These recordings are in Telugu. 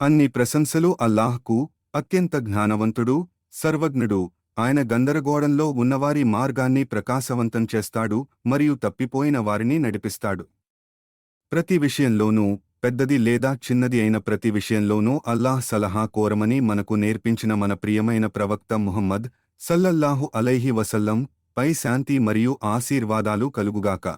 అన్ని ప్రశంసలు అల్లాహ్కు అత్యంత జ్ఞానవంతుడు సర్వజ్ఞుడు. ఆయన గందరగోళంలో ఉన్నవారి మార్గాన్ని ప్రకాశవంతం చేస్తాడు మరియు తప్పిపోయిన వారిని నడిపిస్తాడు. ప్రతి విషయంలోనూ పెద్దది లేదా చిన్నది అయిన ప్రతి విషయంలోనూ అల్లాహ్ సలహా కోరమని మనకు నేర్పించిన మన ప్రియమైన ప్రవక్త ముహమ్మద్ సల్లల్లాహు అలైహి వసల్లం పై శాంతి మరియు ఆశీర్వాదాలు కలుగుగాక.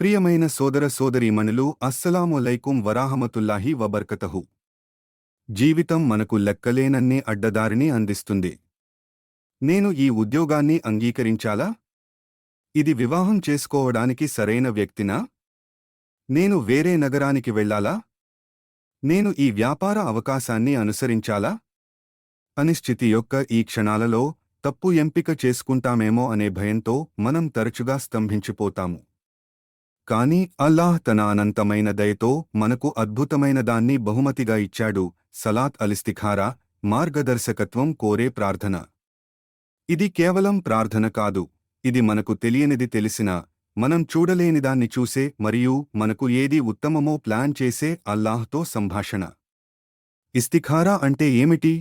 ప్రియమైన సోదర సోదరీమణులు అస్సలాములైకుం వరాహమతుల్లాహి వబర్కతహు. జీవితం మనకు లెక్కలేనన్ని అడ్డదారిని అందిస్తుంది. నేను ఈ ఉద్యోగాన్ని అంగీకరించాలా? ఇది వివాహం చేసుకోవడానికి సరైన వ్యక్తినా? నేను వేరే నగరానికి వెళ్ళాలా? నేను ఈ వ్యాపార అవకాశాన్ని అనుసరించాలా? అనిశ్చితి యొక్క ఈ క్షణాలలో తప్పు ఎంపిక చేసుకుంటామేమో అనే భయంతో మనం తరచుగా స్తంభించిపోతాము. కాని అల్లాహ్ తన అనంతమైన దయతో మనకు అద్భుతమైన దాన్ని బహుమతిగా ఇచ్చాడు. సలాత్ అలిస్తిఖారా మార్గదర్శకత్వం కోరే ప్రార్థన. ఇది కేవలం ప్రార్థన కాదు. ఇది మనకు తెలియనిది తెలిసిన మనం చూడలేనిదాన్ని చూసే మరియు మనకు ఏది ఉత్తమమో ప్లాన్ చేసే అల్లాహ్తో సంభాషణ. ఇస్తిఖారా అంటే ఏమిటి?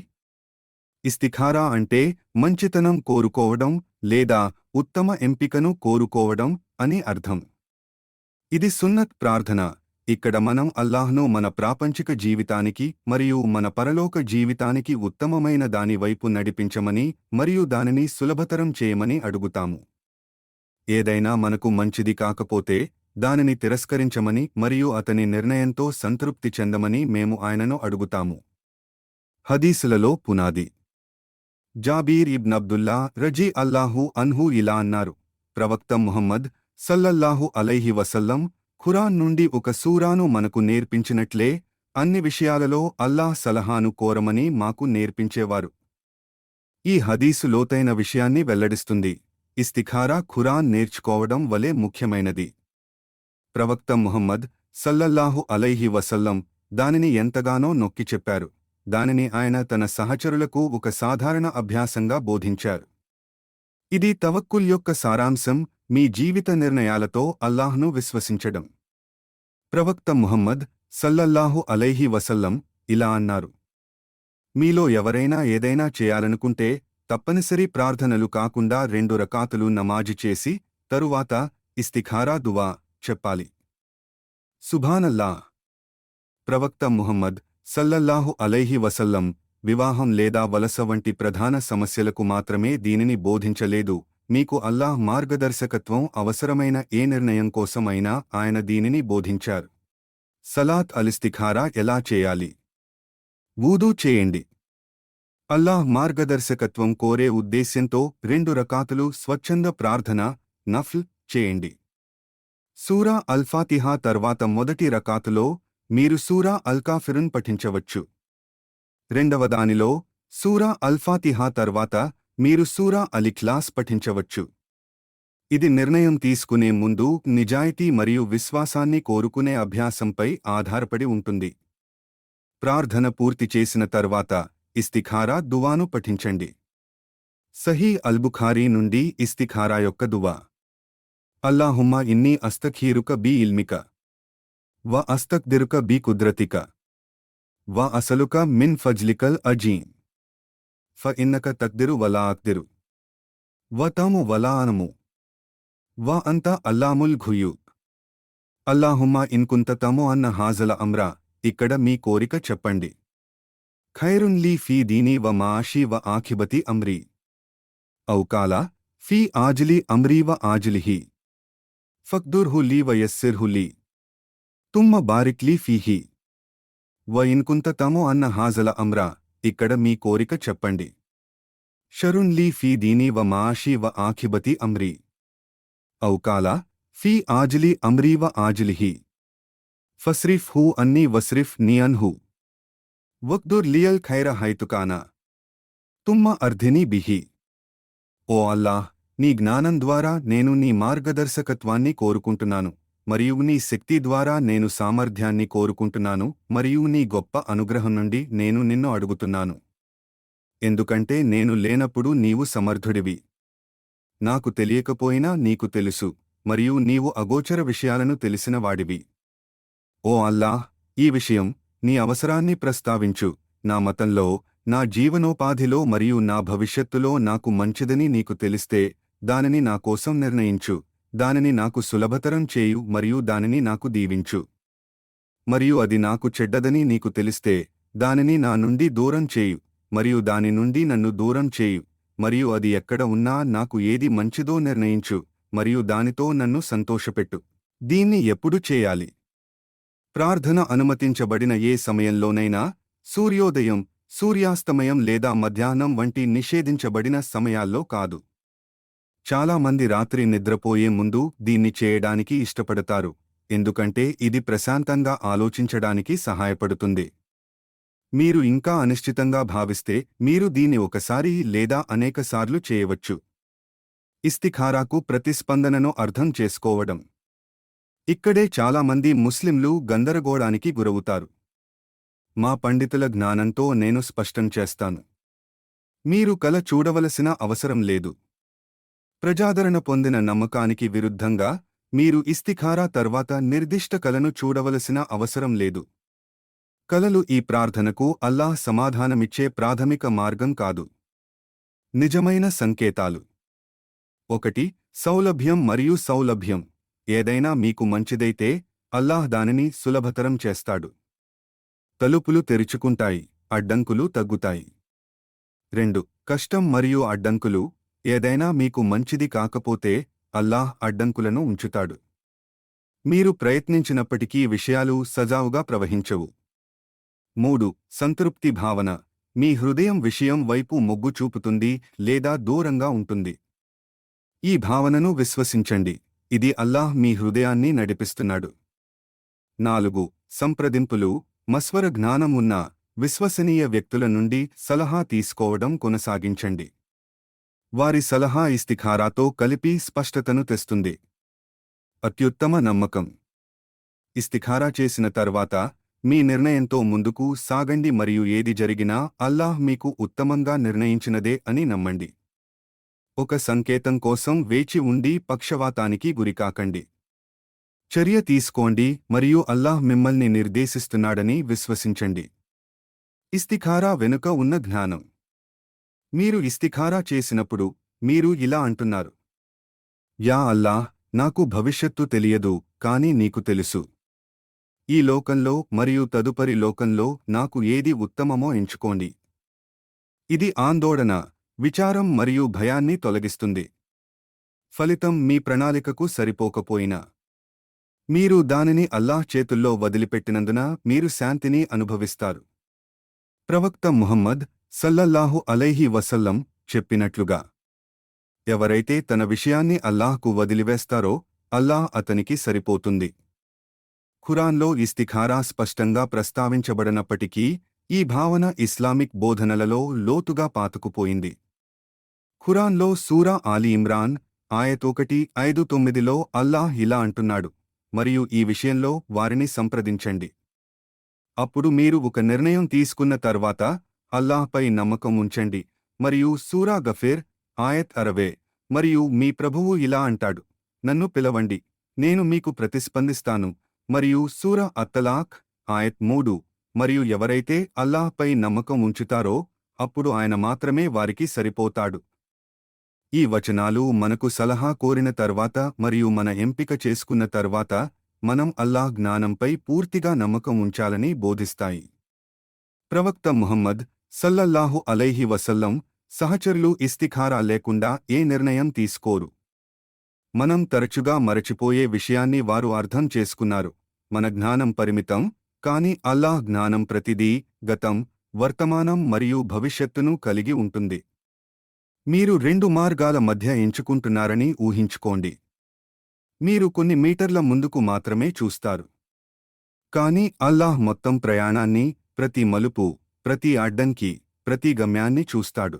ఇస్తిఖారా అంటే మంచితనం కోరుకోవడం లేదా ఉత్తమ ఎంపికను కోరుకోవడం అని అర్థం. ఇది సున్నత్ ప్రార్థన. ఇక్కడ మనం అల్లాహ్ను మన ప్రాపంచిక జీవితానికి మరియు మన పరలోక జీవితానికి ఉత్తమమైన దాని వైపు నడిపించమని మరియు దానిని సులభతరం చేయమని అడుగుతాము. ఏదైనా మనకు మంచిది కాకపోతే దానిని తిరస్కరించమని మరియు అతని నిర్ణయంతో సంతృప్తి చెందమని మేము ఆయనను అడుగుతాము. హదీసులలో పునాది. జాబీర్ ఇబ్న్ అబ్దుల్లా రజీ అల్లాహు అన్హు ఇలా అన్నారు. ప్రవక్త ముహమ్మద్ సల్లల్లాహు అలైహి వసల్లం ఖురాన్ నుండి ఒక సూరాను మనకు నేర్పించినట్లే అన్ని విషయాలలో అల్లాహ్ సలహాను కోరమని మాకు నేర్పించేవారు. ఈ హదీసు లోతైన విషయాన్ని వెల్లడిస్తుంది. ఇస్తిఖారా ఖురాన్ నేర్చుకోవడం వలె ముఖ్యమైనది. ప్రవక్త ముహమ్మద్ సల్లల్లాహు అలైహి వసల్లం దానిని ఎంతగానో నొక్కి చెప్పారు. దానిని ఆయన తన సహచరులకు ఒక సాధారణ అభ్యాసంగా బోధించారు. ఇది తవక్కుల్ యొక్క సారాంశం మీ జీవిత నిర్ణయాలతో అల్లాహ్ను విశ్వసించడం. ప్రవక్త ముహమ్మద్ సల్లల్లాహు అలైహి వసల్లం ఇలా అన్నారు. మీలో ఎవరైనా ఏదైనా చేయాలనుకుంటే తప్పనిసరి ప్రార్థనలు కాకుండా రెండు రకాతులు నమాజు చేసి తరువాత ఇస్తిఖారా దువా చెప్పాలి. సుభానల్లా ప్రవక్త ముహమ్మద్ సల్లల్లాహు అలైహి వసల్లం వివాహం లేదా వలస వంటి ప్రధాన సమస్యలకు మాత్రమే దీనిని బోధించలేదు. మీకు అల్లాహ్ మార్గదర్శకత్వం అవసరమైన ఏ నిర్ణయం కోసమైనా ఆయన దీనిని బోధించారు. సలాత్ అలిస్తిఖారా ఎలా చేయాలి? వూదూ చేయండి. అల్లాహ్ మార్గదర్శకత్వం కోరే ఉద్దేశ్యంతో రెండు రకాతులు స్వచ్ఛంద ప్రార్థన నఫ్ల్ చేయండి. సూరా అల్ఫాతిహా తర్వాత మొదటి రకాతులో మీరు సూరా అల్కాఫిరున్ పఠించవచ్చు. రెండవ దానిలో సూరా అల్ఫాతిహా తర్వాత మీరు సూరా అలిఖ్లాస్ పఠించవచ్చు. ఇది నిర్ణయం తీసుకునే ముందు నిజాయితీ మరియు విశ్వాసాన్ని కోరుకునే అభ్యాసంపై ఆధారపడి ఉంటుంది. ప్రార్థన పూర్తి చేసిన తర్వాత ఇస్తిఖారా దువాను పఠించండి. సహీ అల్బుఖారీ నుండి ఇస్తిఖారా యొక్క దువా. అల్లాహుమ్మ ఇన్ని అస్తఖీరుక బి ఇల్మిక. వ అస్తక్దిరుక బి కుద్రతిక. వ అసలుక మిన్ ఫజ్లికల్ అజీం ఫ ఇన్నక తక్దిరు వలా అక్దిరు. వ తాము వలా అనము. వ అంత అల్లాముల్ ఘుయు. అల్లాహుమ్మా ఇన్కుంత తము అన్న హాజల అమ్రా ఇక్కడ మీ కోరిక చెప్పండి. ఖైరున్ లీ ఫీ దీని వ మాషీ వ ఆఖిబతి అమ్రీ. ఔకాలా ఫీ ఆజిలి అమ్రీ వ ఆజిలిహి. ఫక్దుర్హులీ వ యస్సిర్హులీ తుమ్మ బారిక్లీ ఫీహి. వ ఇన్కుంత తము అన్న హాజల అమ్రా ఇక్కడ మీ కోరిక చెప్పండి. షరున్ లీ ఫీ దీని వ మాషీ వ ఆఖిబతి అమ్రీ. ఔకాలా ఫీ ఆజిలి అమ్రీ వ ఆజిలిహి. ఫస్రిఫ్ హూ అన్నీ వస్రిఫ్ నియన్ హూ. వక్దుర్ లియల్ ఖైర హైతుకానా తుమ్మ అర్ధిని బిహి. ఓ అల్లాహ్ నీ జ్ఞానం ద్వారా నేను నీ మార్గదర్శకత్వాన్ని కోరుకుంటున్నాను. మరియు నీ శక్తి ద్వారా నేను సామర్థ్యాన్ని కోరుకుంటున్నాను మరియు నీ గొప్ప అనుగ్రహం నుండి నేను నిన్ను అడుగుతున్నాను. ఎందుకంటే నేను లేనప్పుడు నీవు సమర్థుడివి. నాకు తెలియకపోయినా నీకు తెలుసు మరియు నీవు అగోచర విషయాలను తెలిసిన వాడివి. ఓ అల్లాహ్ ఈ విషయం నీ అవసరాన్ని ప్రస్తావించు. నా మతంలో నా జీవనోపాధిలో మరియు నా భవిష్యత్తులో నాకు మంచిదని నీకు తెలిస్తే దానిని నా కోసం నిర్ణయించు. దానిని నాకు సులభతరం చేయు మరియు దానిని నాకు దీవించు. మరియు అది నాకు చెడ్డదని నీకు తెలిస్తే దానిని నా నుండి దూరం చేయు మరియు దాని నుండి నన్ను దూరం చేయు మరియు అది ఎక్కడ ఉన్నా నాకు ఏది మంచిదో నిర్ణయించు మరియు దానితో నన్ను సంతోషపెట్టు. దీన్ని ఎప్పుడు చేయాలి? ప్రార్థన అనుమతించబడిన ఏ సమయంలోనైనా సూర్యోదయం సూర్యాస్తమయం లేదా మధ్యాహ్నం వంటి నిషేధించబడిన సమయాల్లో కాదు. చాలామంది రాత్రి నిద్రపోయే ముందు దీన్ని చేయడానికి ఇష్టపడతారు ఎందుకంటే ఇది ప్రశాంతంగా ఆలోచించడానికి సహాయపడుతుంది. మీరు ఇంకా అనిశ్చితంగా భావిస్తే మీరు దీన్ని ఒకసారి లేదా అనేకసార్లు చేయవచ్చు. ఇస్తిఖారాకు ప్రతిస్పందనను అర్థం చేసుకోవడం. ఇక్కడే చాలామంది ముస్లింలు గందరగోళానికి గురవుతారు. మా పండితుల జ్ఞానంతో నేను స్పష్టం చేస్తాను. మీరు కల చూడవలసిన అవసరం లేదు. ప్రజాదరణ పొందిన నమ్మకానికి విరుద్ధంగా మీరు ఇస్తిఖారా తర్వాత నిర్దిష్ట కలను చూడవలసిన అవసరం లేదు. కలలు ఈ ప్రార్థనకు అల్లాహ్ సమాధానమిచ్చే ప్రాథమిక మార్గం కాదు. నిజమైన సంకేతాలు. ఒకటి సౌలభ్యం మరియు సౌలభ్యం. ఏదైనా మీకు మంచిదైతే అల్లాహ్ దానిని సులభతరం చేస్తాడు. తలుపులు తెరుచుకుంటాయి అడ్డంకులు తగ్గుతాయి. రెండు కష్టం మరియు అడ్డంకులు ఏదైనా మీకు మంచిది కాకపోతే అల్లాహ్ అడ్డంకులను ఉంచుతాడు. మీరు ప్రయత్నించినప్పటికీ విషయాలు సజావుగా ప్రవహించవు. మూడు సంతృప్తి భావన. మీ హృదయం విషయం వైపు మొగ్గు చూపుతుంది లేదా దూరంగా ఉంటుంది. ఈ భావనను విశ్వసించండి. ఇది అల్లాహ్ మీ హృదయాన్ని నడిపిస్తున్నాడు. నాలుగు సంప్రదింపులు. మస్వర జ్ఞానం ఉన్న విశ్వసనీయ వ్యక్తుల నుండి సలహా తీసుకోవడం కొనసాగించండి. వారి సలహా ఇస్తిఖారాతో కలిపి స్పష్టతను తెస్తుంది. అత్యుత్తమ నమ్మకం. ఇస్తిఖారా చేసిన తర్వాత మీ నిర్ణయంతో ముందుకు సాగండి మరియు ఏది జరిగినా అల్లాహ్ మీకు ఉత్తమంగా నిర్ణయించినదే అని నమ్మండి. ఒక సంకేతం కోసం వేచి ఉండి పక్షవాతానికి గురికాకండి. చర్య తీసుకోండి మరియు అల్లాహ్ మిమ్మల్ని నిర్దేశిస్తున్నాడని విశ్వసించండి. ఇస్తిఖారా వెనుక ఉన్న జ్ఞానం. మీరు ఇస్తిఖారా చేసినప్పుడు మీరు ఇలా అంటున్నారు. యా అల్లాహ్ నాకు భవిష్యత్తు తెలియదు కాని నీకు తెలుసు. ఈ లోకంలో మరియు తదుపరి లోకంలో నాకు ఏది ఉత్తమమో ఎంచుకోండి. ఇది ఆందోళన విచారం మరియు భయాన్ని తొలగిస్తుంది. ఫలితం మీ ప్రణాళికకు సరిపోకపోయినా. మీరు దానిని అల్లాహ్ చేతుల్లో వదిలిపెట్టినందున మీరు శాంతిని అనుభవిస్తారు. ప్రవక్త ముహమ్మద్ సల్లల్లాహు అలైహి వసల్లం చెప్పినట్లుగా ఎవరైతే తన విషయాన్ని అల్లాహ్కు వదిలివేస్తారో అల్లాహ్ అతనికి సరిపోతుంది. ఖురాన్లో ఇస్తిఖారా స్పష్టంగా ప్రస్తావించబడనప్పటికీ ఈ భావన ఇస్లామిక్ బోధనలలో లోతుగా పాతుకుపోయింది. ఖురాన్లో సూరా ఆలీ ఇమ్రాన్ ఆయతొకటి ఐదు తొమ్మిదిలో అల్లాహ్ ఇలా అంటున్నాడు మరియు ఈ విషయంలో వారిని సంప్రదించండి. అప్పుడు మీరు ఒక నిర్ణయం తీసుకున్న తర్వాత అల్లాహ్పై నమ్మకం ఉంచండి. మరియు సూరా గఫేర్ ఆయత్ అరవే. మరియు మీ ప్రభువు ఇలా అంటాడు నన్ను పిలవండి నేను మీకు ప్రతిస్పందిస్తాను. మరియు సూర అత్తలాక్ ఆయత్ మూడు. మరియు ఎవరైతే అల్లాహ్పై నమ్మకం ఉంచుతారో అప్పుడు ఆయన మాత్రమే వారికి సరిపోతాడు. ఈ వచనాలు మనకు సలహా కోరిన తర్వాత మరియు మన ఎంపిక చేసుకున్న తర్వాత మనం అల్లాహ్ జ్ఞానంపై పూర్తిగా నమ్మకం ఉంచాలని బోధిస్తాయి. ప్రవక్త ముహమ్మద్ సల్లల్లాహు అలైహి వసల్లం సహచరులు ఇస్తిఖారా లేకుండా ఏ నిర్ణయం తీసుకోరు. మనం తరచుగా మరచిపోయే విషయాన్ని వారు అర్థం చేసుకున్నారు. మన జ్ఞానం పరిమితం కాని అల్లాహ్ జ్ఞానం ప్రతిదీ గతం వర్తమానం మరియు భవిష్యత్తును కలిగి ఉంటుంది. మీరు రెండు మార్గాల మధ్య ఎంచుకుంటున్నారని ఊహించుకోండి. మీరు కొన్ని మీటర్ల ముందుకు మాత్రమే చూస్తారు. కాని అల్లాహ్ మొత్తం ప్రయాణాన్ని ప్రతి మలుపు ప్రతి అడ్డంకి ప్రతి గమ్యాన్ని చూస్తాడు.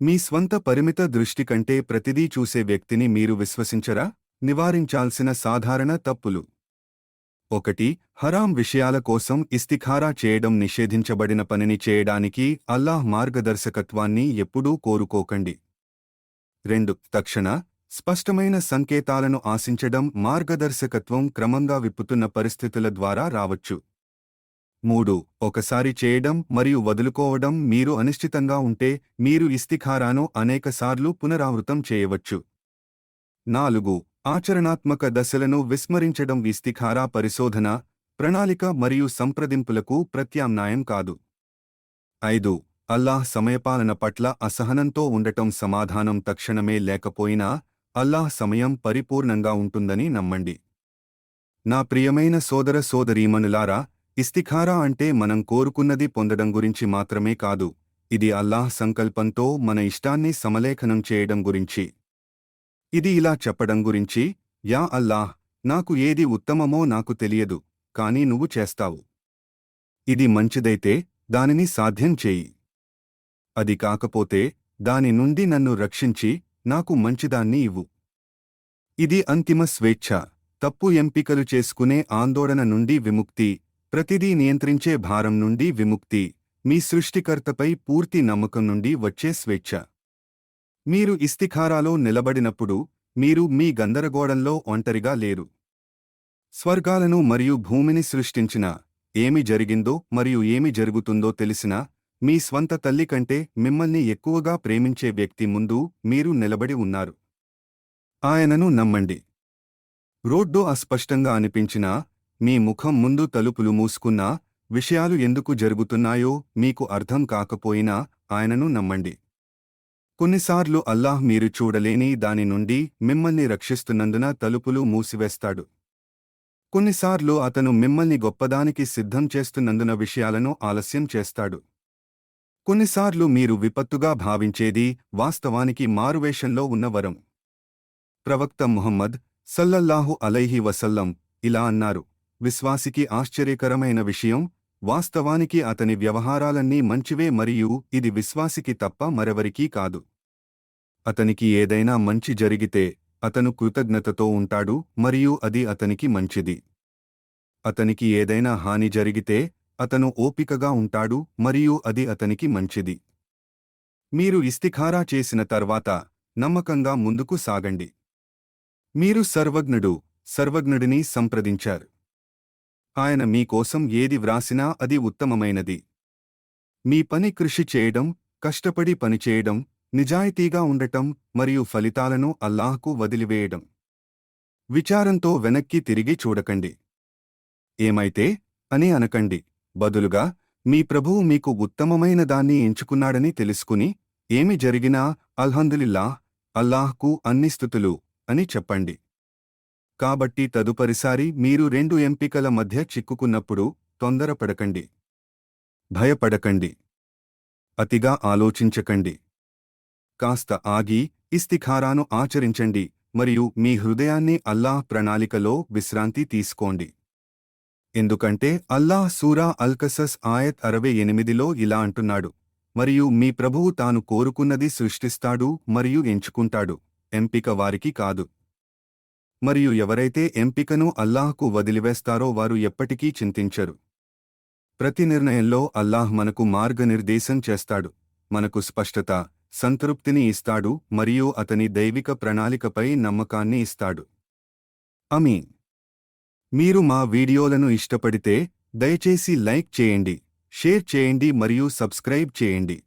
మీ స్వంత పరిమిత దృష్టి కంటే ప్రతిదీ చూసే వ్యక్తిని మీరు విశ్వసించరా? నివారించాల్సిన సాధారణ తప్పులు. ఒకటి హరాం విషయాల కోసం ఇస్తిఖారా చేయడం నిషేధించబడిన పనిని చేయడానికి అల్లాహ్ మార్గదర్శకత్వాన్ని ఎప్పుడూ కోరుకోకండి. రెండు తక్షణ స్పష్టమైన సంకేతాలను ఆశించడం మార్గదర్శకత్వం క్రమంగా విప్పుతున్న పరిస్థితుల ద్వారా రావచ్చు. మూడు ఒకసారి చేయడం మరియు వదులుకోవడం మీరు అనిశ్చితంగా ఉంటే మీరు ఇస్తిఖారాను అనేకసార్లు పునరావృతం చేయవచ్చు. నాలుగు ఆచరణాత్మక దశలను విస్మరించడం ఇస్తిఖారా పరిశోధన ప్రణాళిక మరియు సంప్రదింపులకు ప్రత్యామ్నాయం కాదు. ఐదు అల్లాహ్ సమయపాలన పట్ల అసహనంతో ఉండటం సమాధానం తక్షణమే లేకపోయినా అల్లాహ్ సమయం పరిపూర్ణంగా ఉంటుందని నమ్మండి. నా ప్రియమైన సోదర సోదరీమణులారా ఇస్తిఖారా అంటే మనం కోరుకున్నది పొందడం గురించి మాత్రమే కాదు ఇది అల్లాహ్ సంకల్పంతో మన ఇష్టాన్ని సమలేఖనం చేయడం గురించి. ఇది ఇలా చెప్పడం గురించి యా అల్లాహ్ నాకు ఏది ఉత్తమమో నాకు తెలియదు కాని నువ్వు చేస్తావు. ఇది మంచిదైతే దానిని సాధ్యం చేయి. అది కాకపోతే దాని నుండి నన్ను రక్షించి నాకు మంచిదాన్ని ఇవ్వు. ఇది అంతిమ స్వేచ్ఛ తప్పు ఎంపికలు చేసుకునే ఆందోళన నుండి విముక్తి ప్రతిదీ నియంత్రించే భారం నుండి విముక్తి మీ సృష్టికర్తపై పూర్తి నమ్మకం నుండి వచ్చే స్వేచ్ఛ. మీరు ఇస్తిఖారాలో నిలబడినప్పుడు మీరు మీ గందరగోళంలో ఒంటరిగా లేరు. స్వర్గాలను మరియు భూమిని సృష్టించిన ఏమి జరిగిందో మరియు ఏమి జరుగుతుందో తెలిసిన మీ స్వంత తల్లి కంటే మిమ్మల్ని ఎక్కువగా ప్రేమించే వ్యక్తి ముందు మీరు నిలబడి ఉన్నారు. ఆయనను నమ్మండి. రోడ్డు అస్పష్టంగా అనిపించినా మీ ముఖం ముందు తలుపులు మూసుకున్నా విషయాలు ఎందుకు జరుగుతున్నాయో మీకు అర్థం కాకపోయినా ఆయనను నమ్మండి. కొన్నిసార్లు అల్లాహ్ మీరు చూడలేని దాని నుండి మిమ్మల్ని రక్షిస్తున్నందున తలుపులు మూసివేస్తాడు. కొన్నిసార్లు అతను మిమ్మల్ని గొప్పదానికి సిద్ధం చేస్తున్నందున విషయాలను ఆలస్యం చేస్తాడు. కొన్నిసార్లు మీరు విపత్తుగా భావించేది వాస్తవానికి మారువేషంలో ఉన్న వరం. ప్రవక్త ముహమ్మద్ సల్లల్లాహు అలైహి వసల్లం ఇలా అన్నారు. విశ్వాసికి ఆశ్చర్యకరమైన విషయం వాస్తవానికి అతని వ్యవహారాలన్నీ మంచివే మరియు ఇది విశ్వాసికి తప్ప మరెవరికీ కాదు. అతనికి ఏదైనా మంచి జరిగితే అతను కృతజ్ఞతతో ఉంటాడు మరియు అది అతనికి మంచిది. అతనికి ఏదైనా హాని జరిగితే అతను ఓపికగా ఉంటాడు మరియు అది అతనికి మంచిది. మీరు ఇస్తిఖారా చేసిన తర్వాత నమ్మకంగా ముందుకు సాగండి. మీరు సర్వజ్ఞుడు సర్వజ్ఞుడిని సంప్రదించారు. ఆయన మీకోసం ఏది వ్రాసినా అది ఉత్తమమైనది. మీ పని కృషి చేయడం కష్టపడి పనిచేయడం నిజాయితీగా ఉండటం మరియు ఫలితాలను అల్లాహ్కు వదిలివేయడం. విచారంతో వెనక్కి తిరిగి చూడకండి. ఏమైతే అని అనకండి. బదులుగా మీ ప్రభువు మీకు ఉత్తమమైన దాన్ని ఎంచుకున్నాడని తెలుసుకుని ఏమి జరిగినా అల్హందులిల్లాహ్ అల్లాహ్కు అన్ని స్థుతులు అని చెప్పండి. కాబట్టి తదుపరిసారి మీరు రెండు ఎంపికల మధ్య చిక్కుకున్నప్పుడు తొందరపడకండి. భయపడకండి. అతిగా ఆలోచించకండి. కాస్త ఆగి ఇస్తిఖారాను ఆచరించండి మరియు మీ హృదయాన్ని అల్లాహ్ ప్రణాళికలో విశ్రాంతి తీసుకోండి. ఎందుకంటే అల్లాహ్ సూరా అల్కసస్ ఆయత్ అరవై ఎనిమిదిలో ఇలా అంటున్నాడు. మరియు మీ ప్రభువు తాను కోరుకున్నది సృష్టిస్తాడు మరియు ఎంచుకుంటాడు. ఎంపిక వారికి కాదు. మరియు ఎవరైతే ఎంపికను అల్లాహ్కు వదిలివేస్తారో వారు ఎప్పటికీ చింతించరు. ప్రతి నిర్ణయంలో అల్లాహ్ మనకు మార్గనిర్దేశం చేస్తాడు. మనకు స్పష్టత సంతృప్తిని ఇస్తాడు మరియు అతని దైవిక ప్రణాళికపై నమ్మకాన్ని ఇస్తాడు. అమీన్. మీరు మా వీడియోలను ఇష్టపడితే దయచేసి లైక్ చేయండి షేర్ చేయండి మరియు సబ్స్క్రైబ్ చేయండి.